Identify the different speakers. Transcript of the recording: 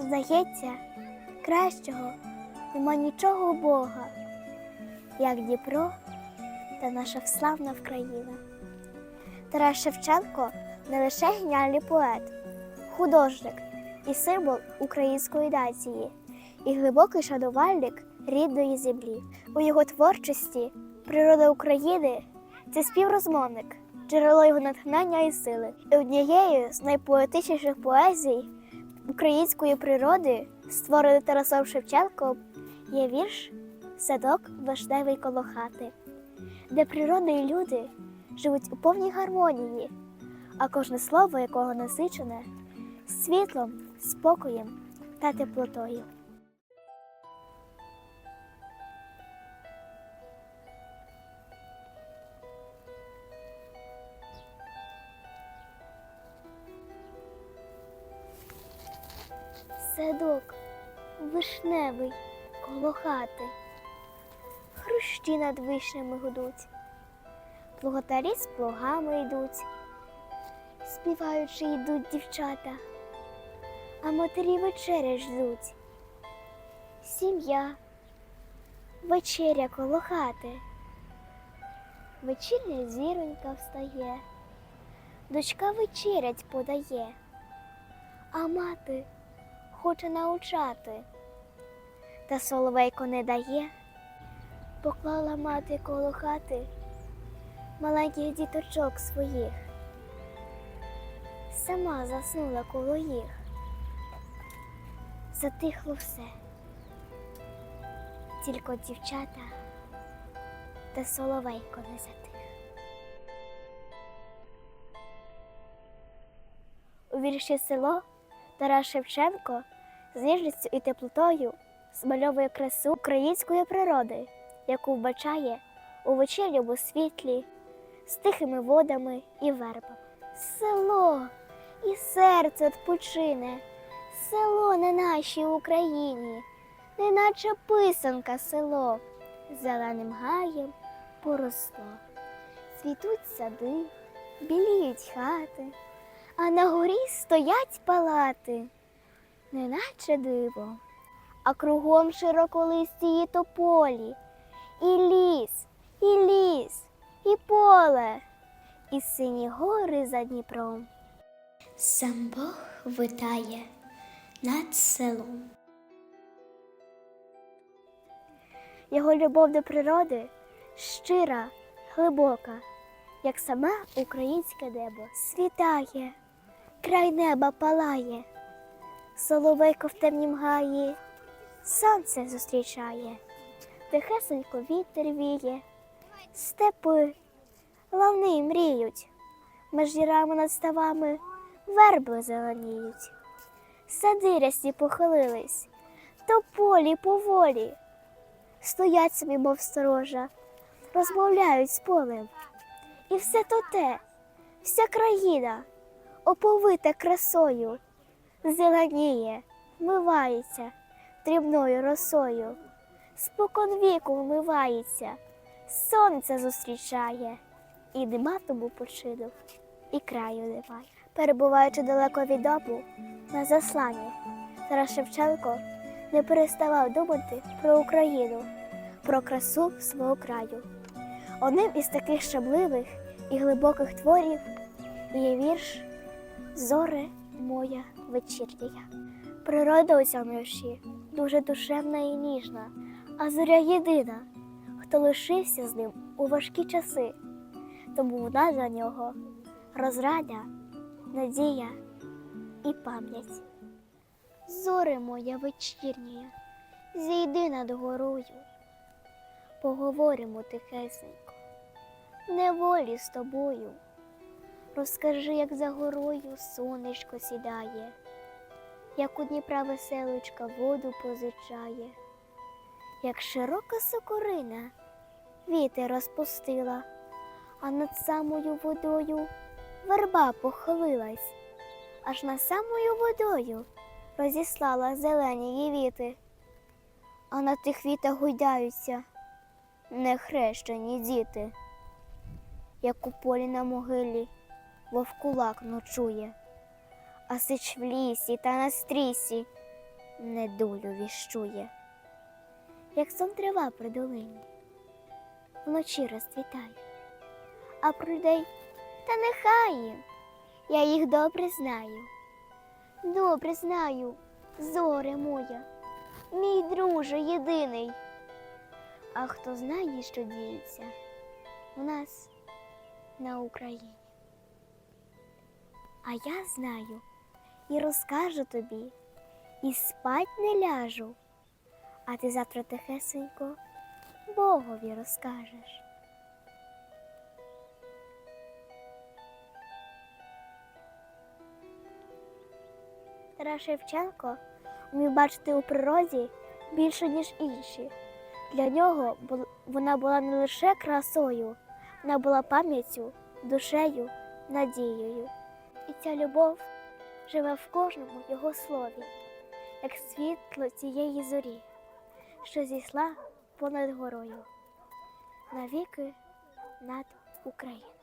Speaker 1: Здається, кращого нема нічого Бога, як Дніпро та наша славна Вкраїна. Тарас Шевченко не лише геніальний поет, художник і символ української нації, і глибокий шанувальник рідної землі. У його творчості природа України це співрозмовник, джерело його натхнення і сили. І однією з найпоетичніших поезій української природи, створений Тарасом Шевченком, є вірш Садок вишневий коло хати, де природа і люди живуть у повній гармонії, а кожне слово якого насичене світлом, спокоєм та теплотою. Садок вишневий коло хати, хрущі над вишнями гудуть, плуготарі з плугами йдуть, співаючи йдуть дівчата, а матері вечеря ждуть. Сім'я, вечеря коло хати, вечірня зіронька встає, дочка вечерять подає, а мати хоче научати, та соловейко не дає, поклала мати коло хати маленьких діточок своїх, сама заснула коло їх, затихло все, тільки дівчата та соловейко не затих. У вірші село Тарас Шевченко з ніжністю і теплотою змальовує красу української природи, яку вбачає у вечірньому світлі з тихими водами і вербами. Село і серце відпочине, село на нашій Україні, неначе писанка село, зеленим гаєм поросло. Цвітуть сади, біліють хати а на горі стоять палати, неначе диво, а кругом широколисті тополі, і ліс, і ліс, і поле, і сині гори за Дніпром. Сам Бог витає над селом. Його любов до природи щира, глибока, як саме українське небо світає край неба палає, соловейко в темнім гаї, сонце зустрічає, тихесенько вітер віє, степи, лани мріють, меж гірами над ставами верби зеленіють, сади рясні похилились, то полі поволі, стоять собі, мов сторожа, розмовляють з полем. І все то те, вся країна оповита красою, зеленіє, вмивається дрібною росою, спокон віку вмивається, сонце зустрічає, і нема тому починок, і краю немає. Перебуваючи далеко від дому, на засланні, Тарас Шевченко не переставав думати про Україну, про красу свого краю. Одним із таких шабливих і глибоких творів є вірш Зоре моя вечірня. Природа у цьому дуже душевна і ніжна, а зоря єдина, хто лишився з ним у важкі часи, тому вона для нього розрада, надія і пам'ять. Зоре моя вечірня, зійди над горою, поговоримо тихесенько, неволі з тобою. Розкажи, як за горою сонечко сідає, як у Дніпра веселочка воду позичає, як широка сокорина вітер розпустила, а над самою водою верба похилилась, аж над самою водою розіслала зелені її віти, а на тих вітах гуйдаються нехрещені діти, як у полі на могилі вовкулак ночує, а сич в лісі та на стрісі недолю віщує, як сон трава при долині, вночі розцвітає, а про людей та нехай їм, я їх добре знаю. Добре знаю, зоре моя, мій друже єдиний. А хто знає, що діється у нас на Україні? А я знаю і розкажу тобі, і спать не ляжу, а ти завтра тихесенько Богові розкажеш. Тарас Шевченко вмів бачити у природі більше, ніж інші. Для нього вона була не лише красою, вона була пам'яттю, душею, надією. І ця любов живе в кожному його слові, як світло цієї зорі, що зійшла понад горою, навіки над Україною.